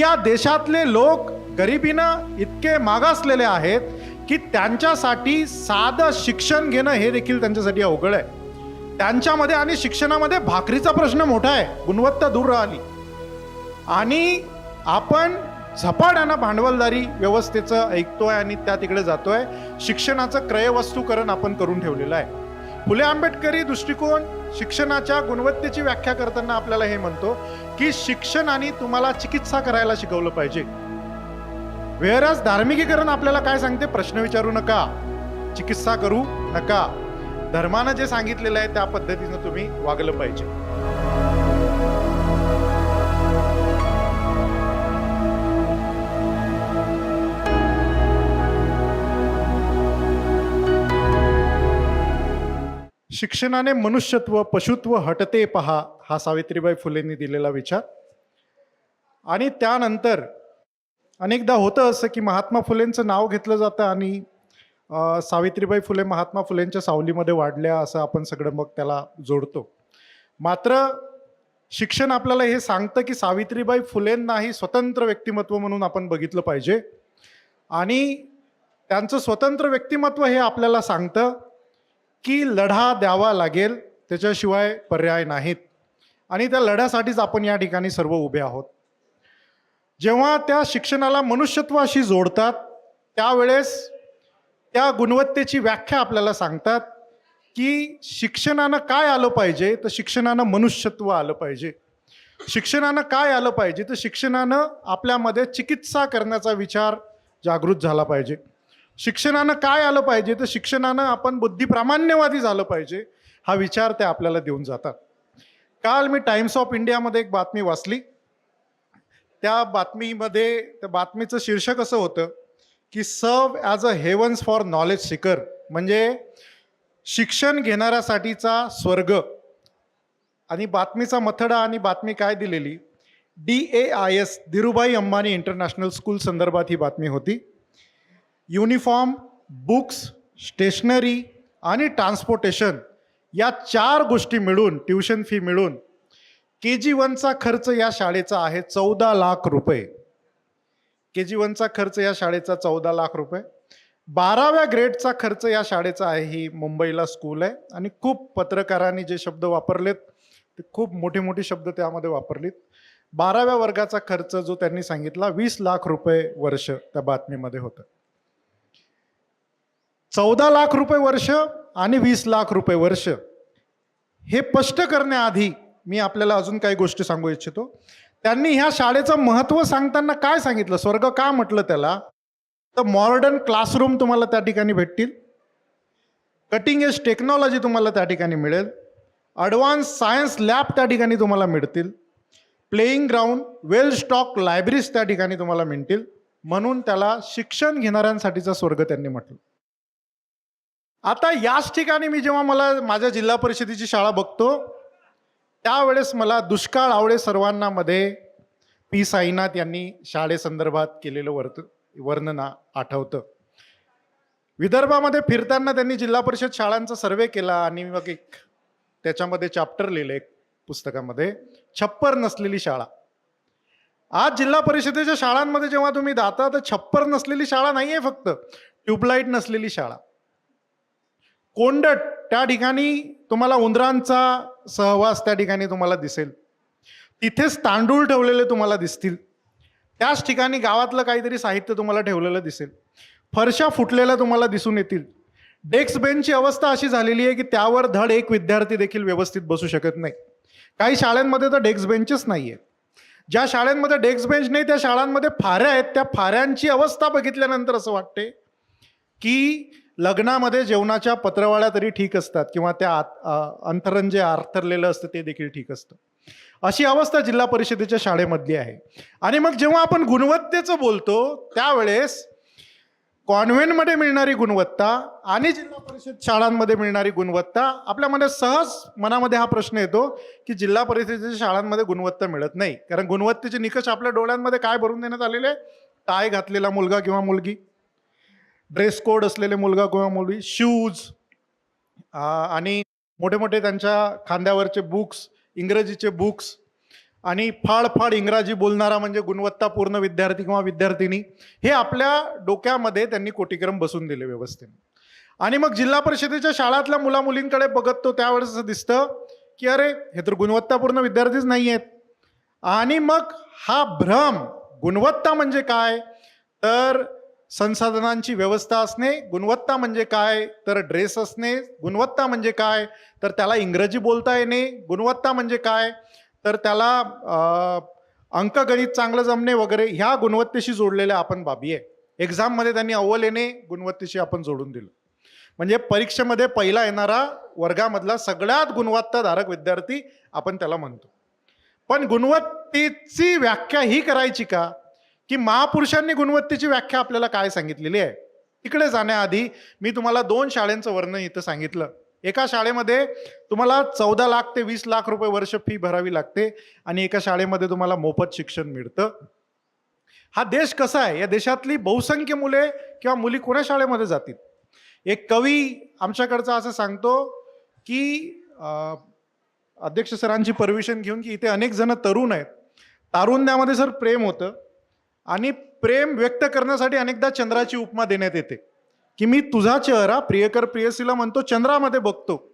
या देशातले लोक गरिबीनं इतके मागासलेले आहेत की त्यांच्यासाठी साधं शिक्षण घेणं हे देखील त्यांच्यासाठी अवघड आहे. त्यांच्यामध्ये आणि शिक्षणामध्ये भाकरीचा प्रश्न मोठा आहे गुणवत्ता दूर राहिली. आणि आपण झपाट्यानं भांडवलदारी व्यवस्थेचं ऐकतोय आणि त्या तिकडे जातोय. शिक्षणाचं क्रयवस्तूकरण आपण करून ठेवलेलं आहे. फुले आंबेडकरी दृष्टिकोन शिक्षणाच्या गुणवत्तेची व्याख्या करताना आपल्याला हे म्हणतो की शिक्षणाने तुम्हाला चिकित्सा करायला शिकवलं पाहिजे. वेअरच धार्मिकीकरण आपल्याला काय सांगते? प्रश्न विचारू नका. चिकित्सा करू नका. धर्मानं जे सांगितलेलं आहे त्या पद्धतीनं तुम्ही वागलं पाहिजे. शिक्षणाने मनुष्यत्व पशुत्व हटते पहा हा सावित्रीबाई फुलेंनी दिलेला विचार. आणि त्यानंतर अनेकदा होतं असं की महात्मा फुलेंचं नाव घेतलं जातं आणि सावित्रीबाई फुले महात्मा फुलेंच्या सावलीमध्ये वाढल्या असं आपण सगळं मग त्याला जोडतो. मात्र शिक्षण आपल्याला हे सांगतं की सावित्रीबाई फुलेंनाही स्वतंत्र व्यक्तिमत्व म्हणून आपण बघितलं पाहिजे. आणि त्यांचं स्वतंत्र व्यक्तिमत्व हे आपल्याला सांगतं की लढा द्यावा लागेल त्याच्याशिवाय पर्याय नाहीत. आणि त्या लढ्यासाठीच आपण या ठिकाणी सर्व उभे आहोत. जेव्हा त्या शिक्षणाला मनुष्यत्वाशी जोडतात त्यावेळेस त्या गुणवत्तेची व्याख्या आपल्याला सांगतात की शिक्षणानं काय आलं पाहिजे तर शिक्षणानं मनुष्यत्व आलं पाहिजे. शिक्षणानं काय आलं पाहिजे तर शिक्षणानं आपल्यामध्ये चिकित्सा करण्याचा विचार जागृत झाला पाहिजे. शिक्षणानं काय आलं पाहिजे? तर शिक्षणानं आपण बुद्धिप्रामाण्यवादी झालं पाहिजे हा विचार ते आपल्याला देऊन जातात. काल मी टाइम्स ऑफ इंडियामध्ये एक बातमी वाचली. त्या बातमीमध्ये त्या बातमीचं शीर्षक असं होतं की सर्व as a heavens for knowledge seeker म्हणजे शिक्षण घेणाऱ्यासाठीचा स्वर्ग. आणि बातमीचा मथडा आणि बातमी काय दिलेली? D A I S Dhirubhai Ambani international school संदर्भात ही बातमी होती. युनिफॉर्म बुक्स स्टेशनरी आणि ट्रान्सपोर्टेशन या चार गोष्टी मिळून ट्युशन फी मिळून के जी वनचा खर्च या शाळेचा आहे चौदा लाख रुपये. के जी वनचा खर्च या शाळेचा चौदा लाख रुपये. बाराव्या ग्रेडचा खर्च या शाळेचा आहे ही मुंबईला स्कूल आहे. आणि खूप पत्रकारांनी जे शब्द वापरलेत ते खूप मोठे मोठे शब्द त्यामध्ये वापरलेत. बाराव्या वर्गाचा खर्च जो त्यांनी सांगितला वीस लाख रुपये वर्ष त्या बातमीमध्ये होतं. चौदा लाख रुपये वर्ष आणि वीस लाख रुपये वर्ष. हे स्पष्ट करण्याआधी मी आपल्याला अजून काही गोष्टी सांगू इच्छितो. त्यांनी ह्या शाळेचं महत्त्व सांगताना काय सांगितलं? स्वर्ग का म्हटलं त्याला? तर मॉडर्न क्लासरूम तुम्हाला त्या ठिकाणी भेटतील. कटिंग एज टेक्नॉलॉजी तुम्हाला त्या ठिकाणी मिळेल. ॲडव्हान्स सायन्स लॅब त्या ठिकाणी तुम्हाला मिळतील. Playing ground well stock libraries त्या ठिकाणी तुम्हाला मिळतील. म्हणून त्याला शिक्षण घेणाऱ्यांसाठीचा स्वर्ग त्यांनी म्हटलं. आता याच ठिकाणी मी जेव्हा मला माझ्या जिल्हा परिषदेची शाळा बघतो त्यावेळेस मला दुष्काळ आवडे सर्वांना मध्ये पी साईनाथ यांनी शाळेसंदर्भात केलेलं वर्त वर्णन आठवतं. विदर्भामध्ये फिरताना त्यांनी जिल्हा परिषद शाळांचा सर्वे केला आणि मग एक त्याच्यामध्ये चॅप्टर लिहिलं एक पुस्तकामध्ये छप्पर नसलेली शाळा. आज जिल्हा परिषदेच्या शाळांमध्ये जेव्हा तुम्ही जाता तर छप्पर नसलेली शाळा नाही आहे फक्त ट्यूबलाईट नसलेली शाळा. कोंडट त्या ठिकाणी तुम्हाला उंदरांचा सहवास त्या ठिकाणी तुम्हाला दिसेल. तिथेच तांदूळ ठेवलेले तुम्हाला दिसतील. त्याच ठिकाणी गावातलं काहीतरी साहित्य तुम्हाला ठेवलेलं दिसेल. फरशा फुटलेल्या तुम्हाला दिसून येतील. डेस्क बेंचची अवस्था अशी झालेली आहे की त्यावर धड एक विद्यार्थी देखील व्यवस्थित बसू शकत नाही. काही शाळांमध्ये तर डेस्क बेंचच नाही आहे ज्या शाळांमध्ये डेस्क बेंच नाही त्या शाळांमध्ये फाऱ्या आहेत. त्या फाऱ्यांची अवस्था बघितल्यानंतर असं वाटते की लग्नामध्ये जेवणाच्या पत्रवाळ्या तरी ठीक असतात किंवा त्या आत अंतरण जे आर्थरलेलं असतं ते देखील ठीक असतं. अशी अवस्था जिल्हा परिषदेच्या शाळेमधली आहे. आणि मग जेव्हा आपण गुणवत्तेचं बोलतो त्यावेळेस कॉन्व्हेंटमध्ये मिळणारी गुणवत्ता आणि जिल्हा परिषद शाळांमध्ये मिळणारी गुणवत्ता आपल्यामध्ये सहज मनामध्ये हा प्रश्न येतो की जिल्हा परिषदेच्या शाळांमध्ये गुणवत्ता मिळत नाही. कारण गुणवत्तेचे निकष आपल्या डोळ्यांमध्ये काय भरून देण्यात आलेले आहे? टाय घातलेला मुलगा किंवा मुलगी. ड्रेस कोड असलेले मुलगा किंवा मुलगी शूज आणि मोठे मोठे त्यांच्या खांद्यावरचे बुक्स इंग्रजीचे बुक्स आणि फाडफाड इंग्रजी बोलणारा म्हणजे गुणवत्तापूर्ण विद्यार्थी किंवा विद्यार्थिनी हे आपल्या डोक्यामध्ये त्यांनी कोटीक्रम बसून दिले व्यवस्थेने. आणि मग जिल्हा परिषदेच्या शाळातल्या मुला मुलींकडे बघत तो त्यावेळेस असं दिसतं की अरे हे तर गुणवत्तापूर्ण विद्यार्थीच नाही आहेत आणि मग हा भ्रम गुणवत्ता म्हणजे काय? तर संसाधनांची व्यवस्था असणे गुणवत्ता म्हणजे काय? तर ड्रेस असणे गुणवत्ता म्हणजे काय? तर त्याला इंग्रजी बोलता येणे गुणवत्ता म्हणजे काय? तर त्याला अंकगणित चांगलं जमणे वगैरे ह्या गुणवत्तेशी जोडलेल्या आपण बाबी आहे. एक्झाममध्ये त्यांनी अव्वल येणे गुणवत्तेशी आपण जोडून दिलं. म्हणजे परीक्षेमध्ये पहिला येणारा वर्गामधला सगळ्यात गुणवत्ताधारक विद्यार्थी आपण त्याला म्हणतो. पण गुणवत्तेची व्याख्या ही करायची का? की महापुरुषांनी गुणवत्तेची व्याख्या आपल्याला काय सांगितलेली आहे? तिकडे जाण्याआधी मी तुम्हाला दोन शाळेंचं वर्णन इथं सांगितलं. एका शाळेमध्ये तुम्हाला चौदा लाख ते वीस लाख रुपये वर्ष फी भरावी लागते आणि एका शाळेमध्ये तुम्हाला मोफत शिक्षण मिळतं. हा देश कसा आहे? या देशातली बहुसंख्य मुले किंवा मुली कोण्या शाळेमध्ये जातील? एक कवी आमच्याकडचा असं सांगतो की अध्यक्ष सरांची परमिशन घेऊन की इथे अनेक जण तरुण आहेत. तारुण्यामध्ये सर प्रेम होतं. आणि प्रेम व्यक्त करण्यासाठी अनेकदा चंद्राची उपमा देण्यात येते. की मी तुझा चेहरा प्रियकर प्रियसीला म्हणतो चंद्रामध्ये बघतो.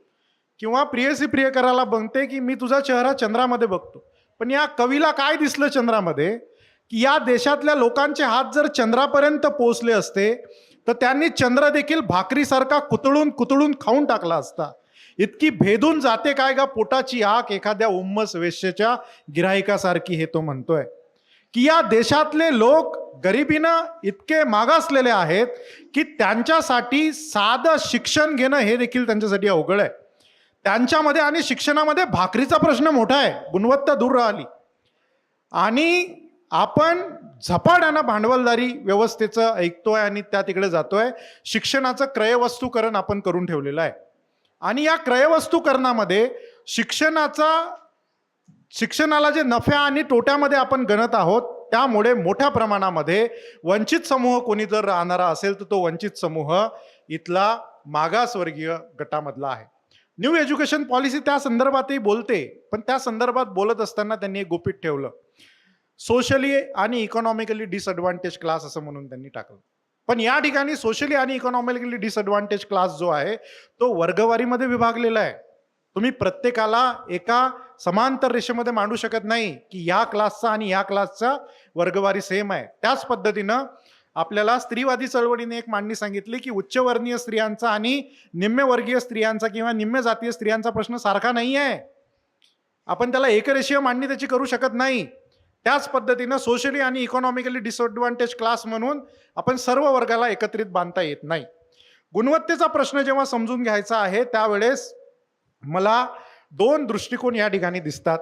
किंवा प्रियसी प्रियकराला बघते की मी तुझा चेहरा चंद्रामध्ये बघतो. पण या कवीला काय दिसलं चंद्रामध्ये? की या देशातल्या लोकांचे हात जर चंद्रापर्यंत पोचले असते तर त्यांनी चंद्र देखील भाकरीसारखा कुतळून कुतळून खाऊन टाकला असता. इतकी भेदून जाते काय का पोटाची आक एखाद्या उम्मस वेश्येच्या गिराहिकासारखी हे तो म्हणतोय. की या देशातले लोक गरिबीनं इतके मागासलेले आहेत की त्यांच्यासाठी साधं शिक्षण घेणं हे देखील त्यांच्यासाठी अवघड आहे. त्यांच्यामध्ये आणि शिक्षणामध्ये भाकरीचा प्रश्न मोठा आहे गुणवत्ता दूर राहिली. आणि आपण झपाट्यानं भांडवलदारी व्यवस्थेचं ऐकतोय आणि त्या तिकडे जातोय. शिक्षणाचं क्रयवस्तूकरण आपण करून ठेवलेलं आहे. आणि या क्रयवस्तूकरणामध्ये शिक्षणाचा शिक्षणाला जे नफ्या आणि तोट्यामध्ये आपण गणत आहोत त्यामुळे मोठ्या प्रमाणामध्ये वंचित समूह कोणी जर राहणारा असेल तर तो वंचित समूह इथला मागासवर्गीय गटामधला आहे. न्यू एज्युकेशन पॉलिसी त्या संदर्भातही बोलते पण त्या संदर्भात बोलत असताना त्यांनी एक गुपित ठेवलं. सोशली आणि इकॉनॉमिकली डिसएडव्हान्टेज क्लास असं म्हणून त्यांनी टाकलं. पण या ठिकाणी सोशली आणि इकॉनॉमिकली डिसएडव्हान्टेज क्लास जो आहे तो वर्गवारीमध्ये विभागलेला आहे. तुम्ही प्रत्येकाला एका समांतर रेषेमध्ये मांडू शकत नाही की या क्लासचा आणि या क्लासचा वर्गवारी सेम आहे. त्याच पद्धतीनं आपल्याला स्त्रीवादी चळवळीने एक मांडणी सांगितली की उच्चवर्णीय स्त्रियांचा आणि निम्नवर्गीय स्त्रियांचा किंवा निम्न जातीय स्त्रियांचा प्रश्न सारखा नाही आहे आपण त्याला एकरेषीय मांडणी त्याची करू शकत नाही. त्याच पद्धतीनं सोशली आणि इकॉनॉमिकली डिसएडव्हान्टेज क्लास म्हणून आपण सर्व वर्गाला एकत्रित बांधता येत नाही. गुणवत्तेचा प्रश्न जेव्हा समजून घ्यायचा आहे त्यावेळेस मला दोन दृष्टिकोन या ठिकाणी दिसतात.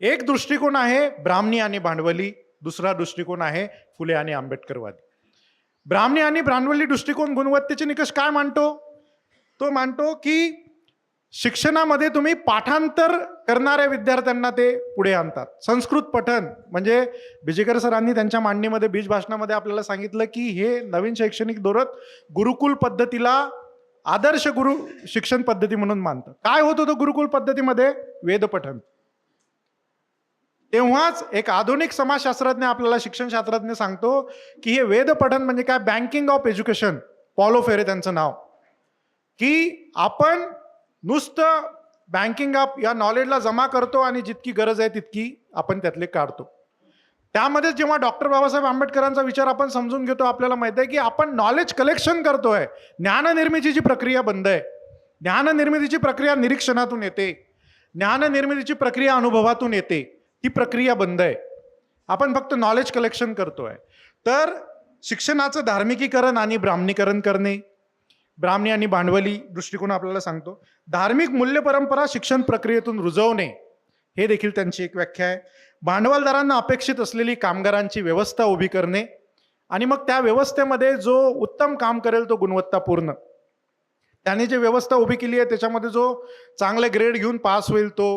एक दृष्टिकोन आहे ब्राह्मणी आणि भांडवली दुसरा दृष्टिकोन आहे फुले आणि आंबेडकरवादी. ब्राह्मणी आणि भांडवली दृष्टिकोन गुणवत्तेचे निकष काय मांडतो? तो मांडतो की शिक्षणामध्ये तुम्ही पाठांतर करणाऱ्या विद्यार्थ्यांना ते पुढे आणतात. संस्कृत पठन म्हणजे बिजेकर सरांनी त्यांच्या मांडणीमध्ये बीज भाषणामध्ये आपल्याला सांगितलं की हे नवीन शैक्षणिक धोरण गुरुकुल पद्धतीला आदर्श गुरु शिक्षण पद्धती म्हणून मानतं काय होत होतं गुरुकुल पद्धतीमध्ये? वेदपठन तेव्हाच एक आधुनिक समाजशास्त्रज्ञ आपल्याला शिक्षणशास्त्रज्ञ सांगतो की हे वेदपठन म्हणजे काय? बँकिंग ऑफ एज्युकेशन पॉलो फेरे त्यांचं नाव. की आपण नुसतं बँकिंग ऑफ या नॉलेजला जमा करतो आणि जितकी गरज आहे तितकी आपण त्यातले काढतो. त्यामध्ये जेव्हा डॉक्टर बाबासाहेब आंबेडकरांचा विचार आपण समजून घेतो आपल्याला माहिती आहे की आपण नॉलेज कलेक्शन करतोय. ज्ञाननिर्मितीची प्रक्रिया बंद आहे. ज्ञाननिर्मितीची प्रक्रिया निरीक्षणातून येते. ज्ञाननिर्मितीची प्रक्रिया अनुभवातून येते. ती प्रक्रिया बंद आहे. आपण फक्त नॉलेज कलेक्शन करतोय. तर शिक्षणाचं धार्मिकीकरण आणि ब्राह्मणीकरण करणे ब्राह्मणी आणि भांडवली दृष्टिकोन आपल्याला सांगतो. धार्मिक मूल्य परंपरा शिक्षण प्रक्रियेतून रुजवणे हे देखील त्यांची एक व्याख्या आहे. भांडवलदारांना अपेक्षित असलेली कामगारांची व्यवस्था उभी करणे आणि मग त्या व्यवस्थेमध्ये जो उत्तम काम करेल तो गुणवत्तापूर्ण. त्याने जे व्यवस्था उभी केली आहे त्याच्यामध्ये जो चांगले ग्रेड घेऊन पास होईल तो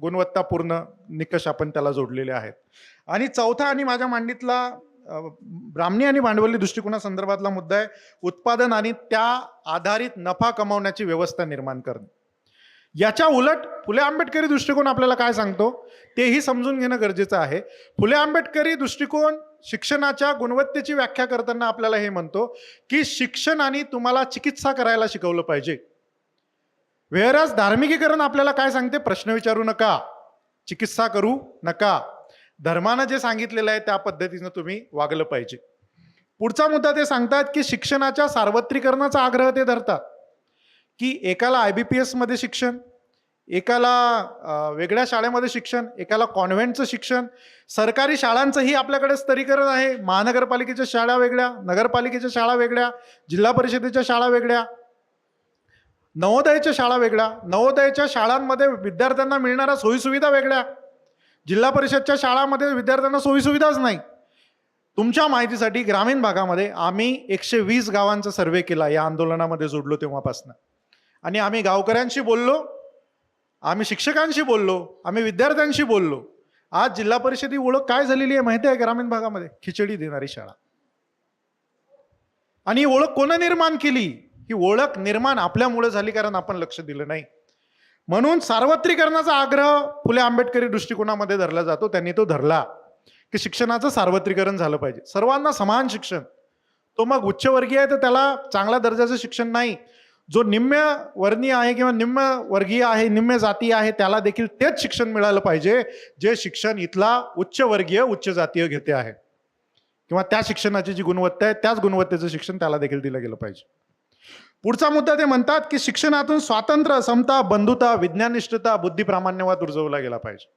गुणवत्तापूर्ण निकष आपण त्याला जोडलेले आहेत. आणि चौथा आणि माझ्या मांडीतला ब्राह्मणी आणि भांडवली दृष्टिकोनासंदर्भातला मुद्दा आहे उत्पादन आणि त्या आधारित नफा कमावण्याची व्यवस्था निर्माण करणे. याच्या उलट फुले आंबेडकरी दृष्टिकोन आपल्याला काय सांगतो? तेही समजून घेणं गरजेचं आहे. फुले आंबेडकरी दृष्टिकोन शिक्षणाच्या गुणवत्तेची व्याख्या करताना आपल्याला हे म्हणतो की शिक्षणाने तुम्हाला चिकित्सा करायला शिकवलं पाहिजे. वेअरच धार्मिकीकरण आपल्याला काय सांगते? प्रश्न विचारू नका. चिकित्सा करू नका. धर्मानं जे सांगितलेलं आहे त्या पद्धतीनं तुम्ही वागलं पाहिजे. पुढचा मुद्दा ते सांगतात की शिक्षणाच्या सार्वत्रिकरणाचा आग्रह ते धरतात. की एकाला आय बी पी एसमध्ये शिक्षण एकाला वेगळ्या शाळेमध्ये शिक्षण एकाला कॉन्व्हेंटचं शिक्षण. सरकारी शाळांचंही आपल्याकडे स्तरीकरण आहे. महानगरपालिकेच्या शाळा वेगळ्या नगरपालिकेच्या शाळा वेगळ्या जिल्हा परिषदेच्या शाळा वेगळ्या नवोदयाच्या शाळा वेगळ्या नवोदयाच्या शाळांमध्ये विद्यार्थ्यांना मिळणाऱ्या सोयीसुविधा वेगळ्या. जिल्हा परिषदच्या शाळामध्ये विद्यार्थ्यांना सोयीसुविधाच नाही. तुमच्या माहितीसाठी ग्रामीण भागामध्ये आम्ही एकशे वीस गावांचा सर्वे केला या आंदोलनामध्ये जोडलो तेव्हापासून. आणि आम्ही गावकऱ्यांशी बोललो. आम्ही शिक्षकांशी बोललो आम्ही विद्यार्थ्यांशी बोललो. आज जिल्हा परिषदी ओळख काय झालेली आहे माहिती आहे ग्रामीण भागामध्ये? खिचडी देणारी शाळा. आणि ही ओळख कोणं निर्माण केली? ही ओळख निर्माण आपल्यामुळे झाली कारण आपण लक्ष दिलं नाही. म्हणून सार्वत्रिकरणाचा आग्रह फुले आंबेडकरी दृष्टिकोनामध्ये धरला जातो त्यांनी तो धरला. की शिक्षणाचं सार्वत्रिकरण झालं पाहिजे. सर्वांना समान शिक्षण. तो मग उच्चवर्गीय आहे तर त्याला चांगल्या दर्जाचं शिक्षण नाही. जो निम्म वर्णीय आहे किंवा निम्न वर्गीय आहे निम्म जातीय आहे त्याला देखील तेच शिक्षण मिळालं पाहिजे जे शिक्षण इथला उच्चवर्गीय उच्च जातीय घेते आहे. किंवा त्या शिक्षणाची जी गुणवत्ता आहे त्याच गुणवत्तेचं शिक्षण त्याला देखील दिलं गेलं पाहिजे. पुढचा मुद्दा ते म्हणतात की शिक्षणातून स्वातंत्र्य समता बंधुता विज्ञानिष्ठता बुद्धिप्रामाण्यवाद उर्जवला गेला पाहिजे.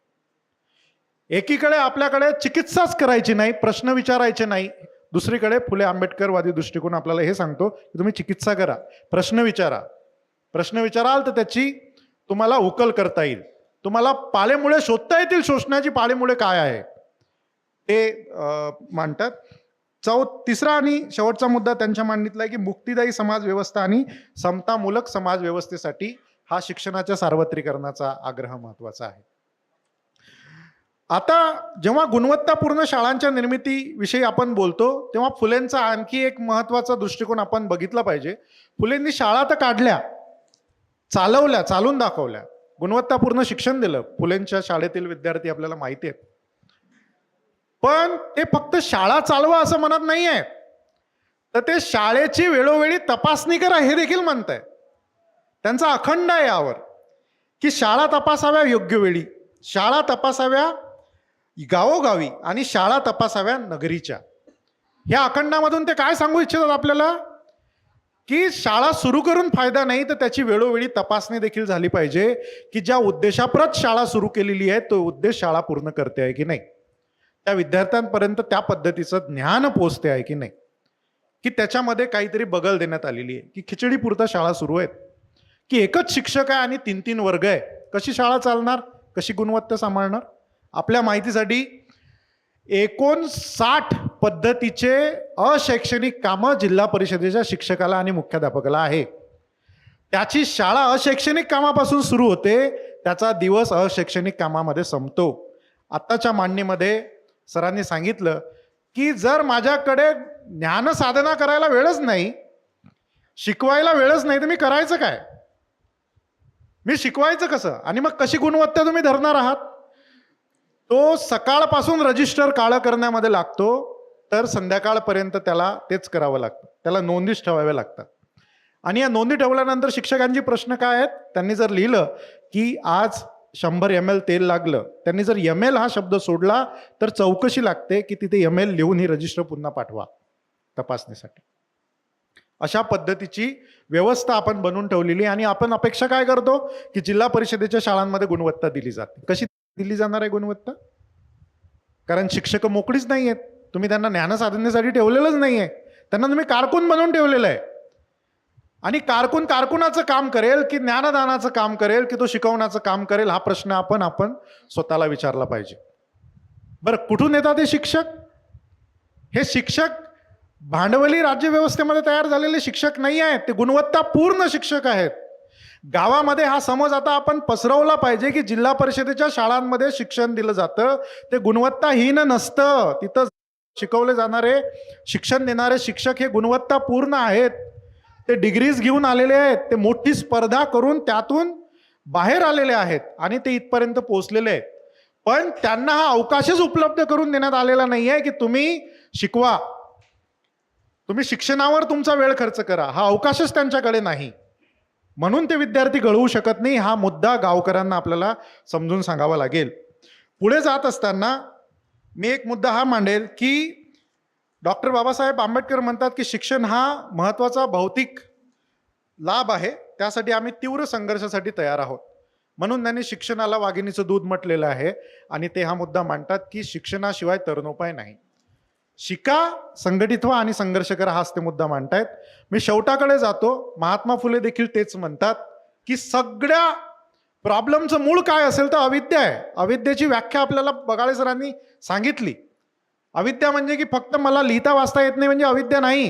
एकीकडे आपल्याकडे चिकित्साच करायची नाही प्रश्न विचारायचे नाही दुसरीकडे फुले आंबेडकरवादी दृष्टिकोन आपल्याला हे सांगतो की तुम्ही चिकित्सा करा प्रश्न विचारा. प्रश्न विचाराल तर त्याची तुम्हाला उकल करता येईल. तुम्हाला पाळेमुळे शोधता येतील शोषणाची पाळेमुळे काय आहे? ते मांडतात. चौ तिसरा आणि शेवटचा मुद्दा त्यांच्या मांडणीतला आहे की मुक्तिदायी समाज व्यवस्था आणि समतामूलक समाज व्यवस्थेसाठी हा शिक्षणाच्या सार्वत्रिकरणाचा आग्रह महत्त्वाचा आहे. आता जेव्हा गुणवत्तापूर्ण शाळांच्या निर्मितीविषयी आपण बोलतो तेव्हा फुलेंचा आणखी एक महत्त्वाचा दृष्टिकोन आपण बघितला पाहिजे. फुलेंनी शाळा तर काढल्या चालवल्या चालून दाखवल्या. गुणवत्तापूर्ण शिक्षण दिलं. फुलेंच्या शाळेतील विद्यार्थी आपल्याला माहिती आहेत. पण ते फक्त शाळा चालवा असं म्हणत नाही आहे तर ते शाळेची वेळोवेळी तपासणी करा हे देखील म्हणत आहे त्यांचा अखंड आहे यावर. की शाळा तपासाव्या योग्य वेळी. शाळा तपासाव्या गावोगावी आणि शाळा तपासाव्या नगरीच्या. ह्या अखंडामधून ते काय सांगू इच्छितात आपल्याला? की शाळा सुरू करून फायदा नाही तर त्याची वेळोवेळी तपासणी देखील झाली पाहिजे की ज्या उद्देशाप्रत शाळा सुरू केलेली आहे तो उद्देश शाळा पूर्ण करते आहे की नाही? त्या विद्यार्थ्यांपर्यंत त्या पद्धतीचं ज्ञान पोचते आहे की नाही? की त्याच्यामध्ये काहीतरी बगल देण्यात आलेली आहे की खिचडी पुरता शाळा सुरू आहेत. की एकच शिक्षक आहे आणि तीन तीन वर्ग आहे. कशी शाळा चालणार? कशी गुणवत्ता सांभाळणार? आपल्या माहितीसाठी एकोणसाठ पद्धतीचे अशैक्षणिक कामं जिल्हा परिषदेच्या शिक्षकाला आणि मुख्याध्यापकाला आहे. त्याची शाळा अशैक्षणिक कामापासून सुरू होते त्याचा दिवस अशैक्षणिक कामामध्ये संपतो. आत्ताच्या मांडणीमध्ये सरांनी सांगितलं की जर माझ्याकडे ज्ञान साधना करायला वेळच नाही शिकवायला वेळच नाही तर मी करायचं काय? मी शिकवायचं कसं? आणि मग कशी गुणवत्ता तुम्ही धरणार आहात? तो सकाळपासून रजिस्टर काळं करण्यामध्ये लागतो तर संध्याकाळपर्यंत त्याला तेच करावं लागतं. त्याला नोंदीच ठेवाव्या लागतात. आणि या नोंदी ठेवल्यानंतर शिक्षकांची प्रश्न काय आहेत? त्यांनी जर लिहिलं की आज शंभर एम एल तेल लागलं त्यांनी जर एम एल हा शब्द सोडला तर चौकशी लागते की तिथे एम एल लिहून ही रजिस्टर पुन्हा पाठवा तपासणीसाठी. अशा पद्धतीची व्यवस्था आपण बनवून ठेवलेली आणि आपण अपेक्षा काय करतो? की जिल्हा परिषदेच्या शाळांमध्ये गुणवत्ता दिली जाते. कशी दिली जाणार आहे गुणवत्ता? कारण शिक्षक मोकळीच नाही आहेत. तुम्ही त्यांना ज्ञानसाधनेसाठी ठेवलेलंच नाही आहे. त्यांना तुम्ही कारकून बनवून ठेवलेलं आहे. आणि कारकून कारकुनाचं काम करेल की ज्ञानदानाचं काम करेल की तो शिकवण्याचं काम करेल हा प्रश्न आपण आपण स्वतःला विचारला पाहिजे. बरं कुठून येतात हे शिक्षक? हे शिक्षक भांडवली राज्यव्यवस्थेमध्ये तयार झालेले शिक्षक नाही आहेत. ते गुणवत्तापूर्ण शिक्षक आहेत. गावामध्ये हा समज आता आपण पसरवला पाहिजे की जिल्हा परिषदेच्या शाळांमध्ये शिक्षण दिलं जातं. ते गुणवत्ताहीन नसतं. तिथं शिकवले जाणारे शिक्षण देणारे शिक्षक हे गुणवत्तापूर्ण आहेत. ते डिग्रीज घेऊन आलेले आहेत. ते मोठी स्पर्धा करून त्यातून बाहेर आलेले आहेत आणि ते इथपर्यंत पोहोचलेले आहेत. पण त्यांना हा अवकाशच उपलब्ध करून देण्यात आलेला नाही आहे की तुम्ही शिकवा. तुम्ही शिक्षणावर तुमचा वेळ खर्च करा. हा अवकाशच त्यांच्याकडे नाही. म्हणून ते विद्यार्थी गळवू शकत नाही हा मुद्दा गावकऱ्यांना आपल्याला समजून सांगावा लागेल. पुढे जात असताना मी एक मुद्दा हा मांडेल की डॉक्टर बाबासाहेब आंबेडकर म्हणतात की शिक्षण हा महत्त्वाचा भौतिक लाभ आहे त्यासाठी आम्ही तीव्र संघर्षासाठी तयार आहोत. म्हणून त्यांनी शिक्षणाला वाघिणीचं दूध म्हटलेलं आहे आणि ते हा मुद्दा मांडतात की शिक्षणाशिवाय तरुणोपाय नाही. शिका संघटित व्हा आणि संघर्ष करा हाच ते मुद्दा मांडतायत. मी शेवटाकडे जातो. महात्मा फुले देखील तेच म्हणतात की सगळ्या प्रॉब्लेमचं मूळ काय असेल तर अविद्या आहे. अविद्येची व्याख्या आपल्याला बगाळे सरांनी सांगितली. अविद्या म्हणजे की फक्त मला लिहिता वाचता येत नाही म्हणजे अविद्या नाही.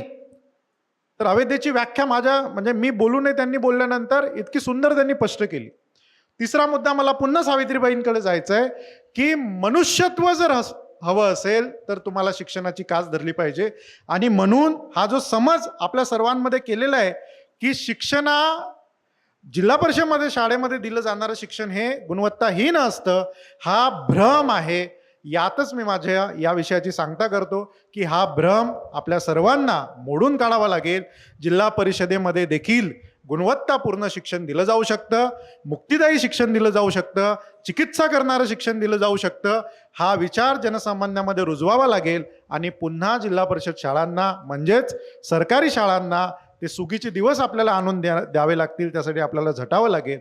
तर अविद्येची व्याख्या माझ्या म्हणजे मी बोलू नये त्यांनी बोलल्यानंतर इतकी सुंदर त्यांनी स्पष्ट केली. तिसरा मुद्दा मला पुन्हा सावित्रीबाईंकडे जायचं आहे की मनुष्यत्व जर हस हवं असेल तर तुम्हाला शिक्षणाची कास धरली पाहिजे. आणि म्हणून हा जो समज आपल्या सर्वांमध्ये केलेला आहे की शिक्षणा जिल्हा परिषदमध्ये शाळेमध्ये दिलं जाणारं शिक्षण हे गुणवत्ताहीन असतं हा भ्रम आहे. यातच मी माझ्या या विषयाची सांगता करतो की हा भ्रम आपल्या सर्वांना मोडून काढावा लागेल. जिल्हा परिषदेमध्ये देखील गुणवत्तापूर्ण शिक्षण दिलं जाऊ शकतं मुक्तिदायी शिक्षण दिलं जाऊ शकतं चिकित्सा करणारं शिक्षण दिलं जाऊ शकतं हा विचार जनसामान्यामध्ये रुजवावा लागेल आणि पुन्हा जिल्हा परिषद शाळांना म्हणजेच सरकारी शाळांना ते सुगीचे दिवस आपल्याला आणून द्या द्यावे लागतील त्यासाठी आपल्याला झटावं लागेल.